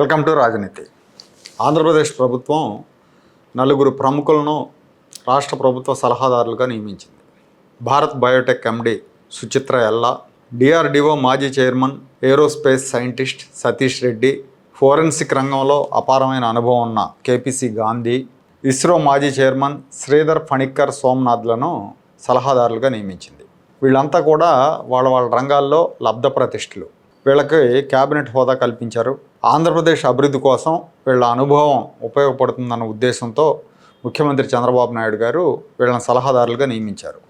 Welcome to రాజనీతి. ఆంధ్రప్రదేశ్ ప్రభుత్వం నలుగురు ప్రముఖులను రాష్ట్ర ప్రభుత్వ సలహాదారులుగా నియమించింది. భారత్ బయోటెక్ ఎండి సుచిత్ర ఎల్లా డిఆర్డిఓ మాజీ chairman aerospace scientist Satish Reddy forensic రంగంలో అపారమైన అనుభవం ఉన్న కేపీసీ గాంధీ ఇస్రో మాజీ చైర్మన్ శ్రీధర్ ఫణిక్కర్ సోమనాథ్లను సలహాదారులుగా నియమించింది. వీళ్ళంతా కూడా వాళ్ళ వాళ్ళ రంగాల్లో లబ్ధ ప్రతిష్ఠలు. వీళ్ళకి క్యాబినెట్ హోదా కల్పించారు. ఆంధ్రప్రదేశ్ అభివృద్ధి కోసం వీళ్ళ అనుభవం ఉపయోగపడుతుందన్న ఉద్దేశంతో ముఖ్యమంత్రి చంద్రబాబు నాయుడు గారు వీళ్ళని సలహాదారులుగా నియమించారు.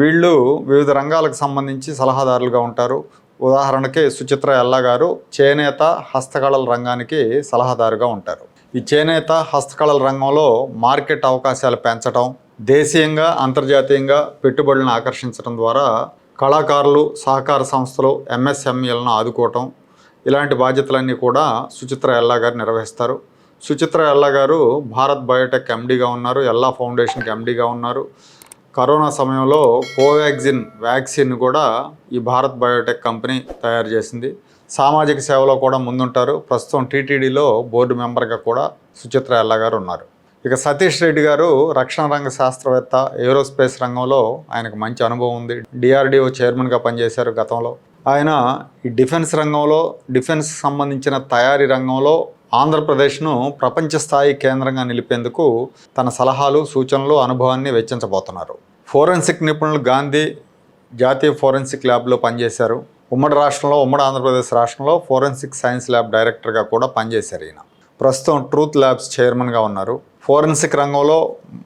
వీళ్ళు వివిధ రంగాలకు సంబంధించి సలహాదారులుగా ఉంటారు. ఉదాహరణకి సుచిత్ర ఎల్లా గారు చేనేత హస్తకళల రంగానికి సలహాదారుగా ఉంటారు. ఈ చేనేత హస్తకళల రంగంలో మార్కెట్ అవకాశాలు పెంచడం దేశీయంగా అంతర్జాతీయంగా పెట్టుబడులను ఆకర్షించడం ద్వారా కళాకారులు సహకార సంస్థలు ఎంఎస్ఎంఈలను ఆదుకోవటం ఇలాంటి బాధ్యతలన్నీ కూడా సుచిత్ర ఎల్లా గారు నిర్వహిస్తారు. సుచిత్ర ఎల్లా గారు భారత్ బయోటెక్ ఎండీగా ఉన్నారు ఎల్లా ఫౌండేషన్కి ఎండీగా ఉన్నారు. కరోనా సమయంలో కోవాక్సిన్ వ్యాక్సిన్ కూడా ఈ భారత్ బయోటెక్ కంపెనీ తయారు చేసింది. సామాజిక సేవలో కూడా ముందుంటారు. ప్రస్తుతం టీటీడీలో బోర్డు మెంబర్గా కూడా సుచిత్ర ఎల్లా గారు ఉన్నారు. ఇక సతీష్ రెడ్డి గారు రక్షణ రంగ శాస్త్రవేత్త ఏరోస్పేస్ రంగంలో ఆయనకు మంచి అనుభవం ఉంది. డిఆర్డిఓ చైర్మన్గా పనిచేశారు గతంలో. ఆయన ఈ డిఫెన్స్ రంగంలో డిఫెన్స్ సంబంధించిన తయారీ రంగంలో ఆంధ్రప్రదేశ్ను ప్రపంచ స్థాయి కేంద్రంగా నిలిపేందుకు తన సలహాలు సూచనలు అనుభవాన్ని వెచ్చించబోతున్నారు. ఫోరెన్సిక్ నిపుణులు గాంధీ జాతీయ ఫోరెన్సిక్ ల్యాబ్లో పనిచేశారు. ఉమ్మడి రాష్ట్రంలో ఉమ్మడి ఆంధ్రప్రదేశ్ రాష్ట్రంలో ఫోరెన్సిక్ సైన్స్ ల్యాబ్ డైరెక్టర్గా కూడా పనిచేశారు ఈయన. ప్రస్తుతం ట్రూత్ ల్యాబ్స్ చైర్మన్గా ఉన్నారు. ఫోరెన్సిక్ రంగంలో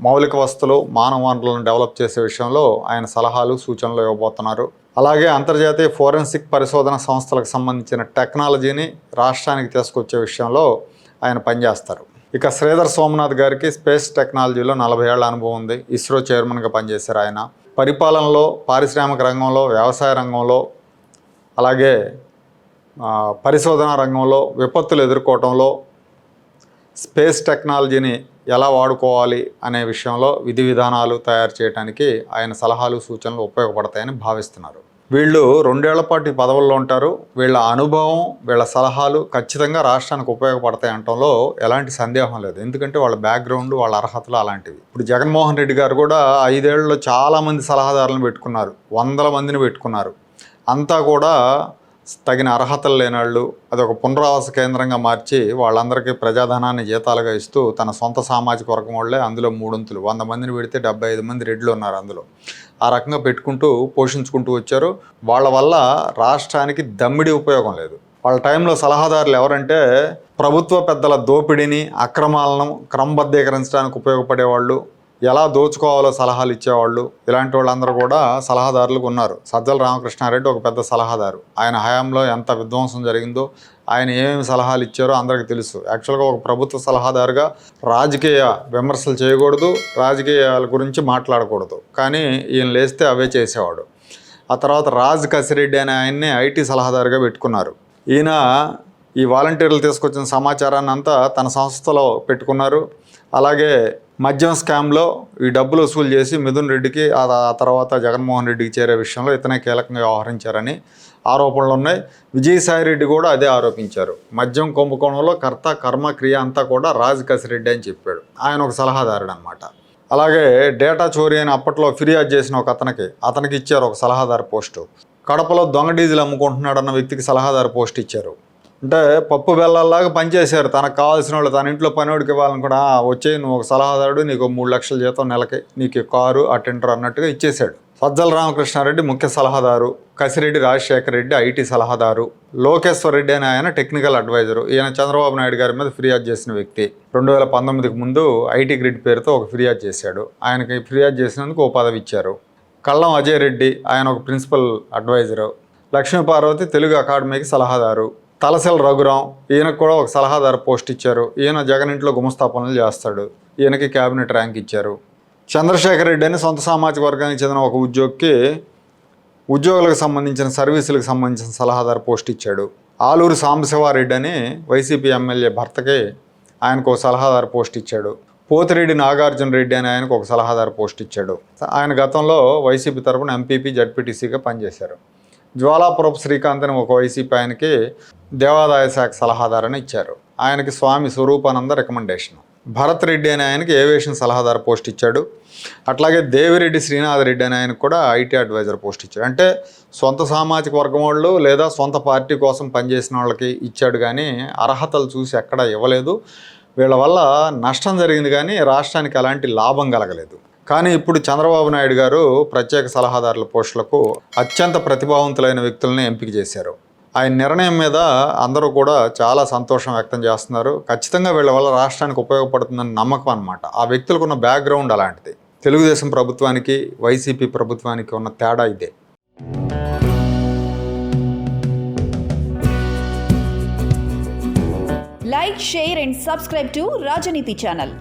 మౌలిక వస్తువులు మానవ వనరులను డెవలప్ చేసే విషయంలో ఆయన సలహాలు సూచనలు ఇవ్వబోతున్నారు. అలాగే అంతర్జాతీయ ఫోరెన్సిక్ పరిశోధన సంస్థలకు సంబంధించిన టెక్నాలజీని రాష్ట్రానికి తీసుకొచ్చే విషయంలో ఆయన పనిచేస్తారు. ఇక శ్రీధర్ సోమనాథ్ గారికి స్పేస్ టెక్నాలజీలో నలభై ఏళ్ళ అనుభవం ఉంది. ఇస్రో చైర్మన్గా పనిచేశారు ఆయన. పరిపాలనలో పారిశ్రామిక రంగంలో వ్యవసాయ రంగంలో అలాగే పరిశోధన రంగంలో విపత్తులు ఎదుర్కోవటంలో స్పేస్ టెక్నాలజీని ఎలా వాడుకోవాలి అనే విషయంలో విధి విధానాలు తయారు చేయడానికి ఆయన సలహాలు సూచనలు ఉపయోగపడతాయని భావిస్తున్నారు. వీళ్ళు రెండేళ్ళ పాటు పదవుల్లో ఉంటారు. వీళ్ళ అనుభవం వీళ్ళ సలహాలు ఖచ్చితంగా రాష్ట్రానికి ఉపయోగపడతాయి అనటంలో ఎలాంటి సందేహం లేదు. ఎందుకంటే వాళ్ళ బ్యాక్గ్రౌండ్ వాళ్ళ అర్హతలు అలాంటివి. ఇప్పుడు జగన్మోహన్ రెడ్డి గారు కూడా ఐదేళ్ళలో చాలామంది సలహాదారులను పెట్టుకున్నారు. వందల మందిని పెట్టుకున్నారు. అంతా కూడా తగిన అర్హతలు లేనివాళ్ళు అది ఒక పునరావాస కేంద్రంగా మార్చి వాళ్ళందరికీ ప్రజాధనాన్ని జీతాలుగా ఇస్తూ తన సొంత సామాజిక వర్గం వాళ్ళే అందులో మూడొంతులు. వంద మందిని పెడితే డెబ్బై ఐదు మంది రెడ్లు ఉన్నారు అందులో. ఆ రకంగా పెట్టుకుంటూ పోషించుకుంటూ వచ్చారు. వాళ్ళ వల్ల రాష్ట్రానికి దమ్మిడి ఉపయోగం లేదు. వాళ్ళ టైంలో సలహాదారులు ఎవరంటే ప్రభుత్వ పెద్దల దోపిడీని అక్రమాలను క్రమబద్ధీకరించడానికి ఉపయోగపడేవాళ్ళు ఎలా దోచుకోవాలో సలహాలు ఇచ్చేవాళ్ళు. ఇలాంటి వాళ్ళందరూ కూడా సలహాదారులకు ఉన్నారు. సజ్జల రామకృష్ణారెడ్డి ఒక పెద్ద సలహాదారు. ఆయన హయాంలో ఎంత విధ్వంసం జరిగిందో ఆయన ఏమేమి సలహాలు ఇచ్చారో అందరికీ తెలుసు. యాక్చువల్గా ఒక ప్రభుత్వ సలహాదారుగా రాజకీయ విమర్శలు చేయకూడదు రాజకీయాల గురించి మాట్లాడకూడదు. కానీ ఈయన లేస్తే అవే చేసేవాడు. ఆ తర్వాత రాజ్ కసిరెడ్డి అనే ఆయన్ని ఐటీ సలహాదారుగా పెట్టుకున్నారు. ఈయన ఈ వాలంటీర్లు తీసుకొచ్చిన సమాచారాన్ని అంతా తన సంస్థలో పెట్టుకున్నారు. అలాగే మద్యం స్కామ్లో ఈ డబ్బులు వసూలు చేసి మిథున్ రెడ్డికి ఆ తర్వాత జగన్మోహన్ రెడ్డికి చేరే విషయంలో ఇతనే కీలకంగా వ్యవహరించారని ఆరోపణలు ఉన్నాయి. విజయసాయి రెడ్డి కూడా అదే ఆరోపించారు. మద్యం కుంభకోణంలో కర్త కర్మ క్రియ అంతా కూడా రాజ్ రెడ్డి అని చెప్పాడు. ఆయన ఒక సలహాదారుడు అనమాట అలాగే డేటా చోరీ అని అప్పట్లో ఫిర్యాదు చేసిన ఒక అతనికి అతనికి ఇచ్చారు ఒక సలహాదారు పోస్టు. కడపలో దొంగ డీజిల్ అమ్ముకుంటున్నాడన్న వ్యక్తికి సలహాదారు పోస్ట్ ఇచ్చారు. అంటే పప్పు బెల్లల్లాగా పనిచేశారు. తనకు కావాల్సిన వాళ్ళు తన ఇంట్లో పనివాడికి ఇవ్వాలనుకున్నా కూడా నువ్వు ఒక సలహాదారుడు నీకు మూడు లక్షల జీతం నెలకి నీకు కారు అటెండర్ అన్నట్టుగా ఇచ్చేశాడు. సజ్జల రామకృష్ణారెడ్డి ముఖ్య సలహాదారు కసిరెడ్డి రాజశేఖర రెడ్డి ఐటీ సలహాదారు లోకేశ్వర్ రెడ్డి అనే ఆయన టెక్నికల్ అడ్వైజరు. ఈయన చంద్రబాబు నాయుడు గారి మీద ఫిర్యాదు చేసిన వ్యక్తి. రెండు వేల పంతొమ్మిదికి ముందు ఐటీ గ్రిడ్ పేరుతో ఒక ఫిర్యాదు చేశాడు. ఆయనకి ఫిర్యాదు చేసినందుకు ఓ పదవి ఇచ్చారు. కళ్ళం అజయ్ రెడ్డి ఆయన ఒక ప్రిన్సిపల్ అడ్వైజరు. లక్ష్మీ పార్వతి తెలుగు అకాడమీకి సలహాదారు. తలసెల రఘురాం ఈయనకు కూడా ఒక సలహాదారు పోస్ట్ ఇచ్చారు. ఈయన జగన్ ఇంట్లో గుమస్థాపనలు చేస్తాడు. ఈయనకి క్యాబినెట్ ర్యాంక్ ఇచ్చారు. చంద్రశేఖర్ రెడ్డి అని సొంత సామాజిక వర్గానికి చెందిన ఒక ఉద్యోగికి ఉద్యోగులకు సంబంధించిన సర్వీసులకు సంబంధించిన సలహాదారు పోస్ట్ ఇచ్చాడు. ఆలూరు సాంబశివారెడ్డి అని వైసీపీ ఎమ్మెల్యే భర్తకి ఆయనకు ఒక సలహాదారు పోస్ట్ ఇచ్చాడు. పోతిరెడ్డి నాగార్జున రెడ్డి అని ఆయనకు ఒక సలహాదారు పోస్ట్ ఇచ్చాడు. ఆయన గతంలో వైసీపీ తరపున ఎంపీపీ జడ్పీటీసీగా పనిచేశారు. జ్వాలాపురపు శ్రీకాంత్ అని ఒక వైసీపీ ఆయనకి దేవాదాయ శాఖ సలహాదారని ఇచ్చారు. ఆయనకి స్వామి స్వరూపానంద రికమెండేషన్. భరత్ రెడ్డి అనే ఆయనకి ఏవియేషన్ సలహాదారు పోస్ట్ ఇచ్చాడు. అట్లాగే దేవిరెడ్డి శ్రీనాథ్ రెడ్డి అనే ఆయనకు కూడా ఐటీ అడ్వైజర్ పోస్ట్ ఇచ్చాడు. అంటే సొంత సామాజిక వర్గం వాళ్ళు లేదా సొంత పార్టీ కోసం పనిచేసిన వాళ్ళకి ఇచ్చాడు కానీ అర్హతలు చూసి ఎక్కడా ఇవ్వలేదు. వీళ్ళ వల్ల నష్టం జరిగింది కానీ రాష్ట్రానికి ఎలాంటి లాభం కలగలేదు. కానీ ఇప్పుడు చంద్రబాబు నాయుడు గారు ప్రత్యేక సలహాదారుల పోస్టులకు అత్యంత ప్రతిభావంతులైన వ్యక్తులని ఎంపిక చేశారు. ఆయన నిర్ణయం మీద అందరూ కూడా చాలా సంతోషం వ్యక్తం చేస్తున్నారు. ఖచ్చితంగా వీళ్ళ వల్ల రాష్ట్రానికి ఉపయోగపడుతుందని నమ్మకం అనమాట ఆ వ్యక్తులకు ఉన్న బ్యాక్గ్రౌండ్ అలాంటిది. తెలుగుదేశం ప్రభుత్వానికి వైసీపీ ప్రభుత్వానికి ఉన్న తేడా ఇదే. Like share and subscribe to Rajaneethi channel.